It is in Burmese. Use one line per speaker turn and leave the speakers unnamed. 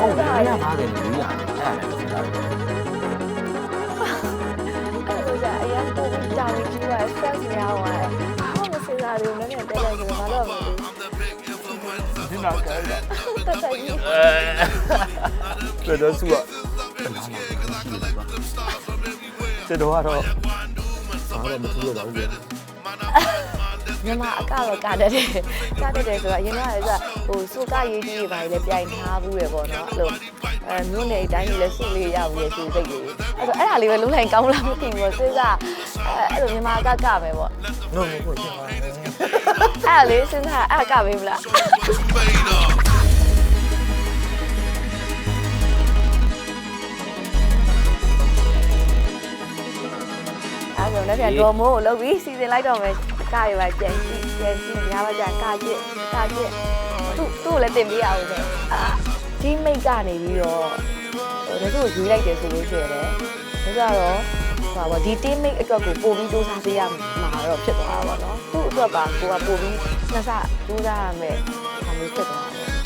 ဟုတ်တယ်
စဉ်း
150
စား
နဲ့400အဲ့ဒါလည်းစဉ်းစားတယ်
အဲ့လိုကြအရင်ပုံပြီးကြောင်ကြီးသွား stress များသွားတယ်ဘာမှမစဉ်းစားဘူးလည်းနဲ့တဲလိုက်ဆိုတော့ဘာလို့မလဲ
ဒီနောက်ကြတယ်
တက်တက်ကြီး
အဲတော်တော်စုကကျွန်တော်ကတော့ဘာမှမထူးတော့ပါဘူးဗျာ
မြန်မာအကတော့ကတတ်တယ်ကတတ်တယ်ဆိုတော့အရင်ကလည်းဆိုဟိုစုကရေးကြီးတွေပါလေပြိုင်ထားဘူးရပေါ့နော်အဲ့လိုအဲမြို့နယ်အတိုင်းကြီးလည်းစုလေးရဘူးရရှိစိတ်ကြီးအဲ့တော့အဲ့ဒါလေးပဲလုံးလိုက်ကောင်းလားမသိဘူးပေါ့စဉ်းစားအဲအဲ့လိုမြန်မာအကကမယ်ပေါ့
နော်မဟုတ်ဘူး
အဲ့ဒါလေးစဉ်းစားအဲ့ဒါကမေးမလား လည်းပြန်ဒေါ်မိုးကိုလုပ်ပြီးစီစဉ်လိုက်တော့မယ်ကရပါပြန်ကြည့်ပြန်ကြည့်ညာပါကြကကြည့်ကကြည့်သူ့သူ့ကိုလည်းတင်ပေးရအောင်ပဲအာဒီမိတ်ကနေပြီးတော့ဟိုဒါဆိုယူလိုက်တယ်ဆိုလို့ရှိရင်လည်းဒါကြတော့ဟိုပါဒီ team mate အတွက်ကိုပို့ပြီးစူးစမ်းပေးရမှာတော့ဖြစ်သွားတာပေါ့နော်သူ့အတွက်ပါကိုကပို့ပြီးနှစ်ဆစူးစမ်းရမယ်အမျိုးဖြစ်သွားတာ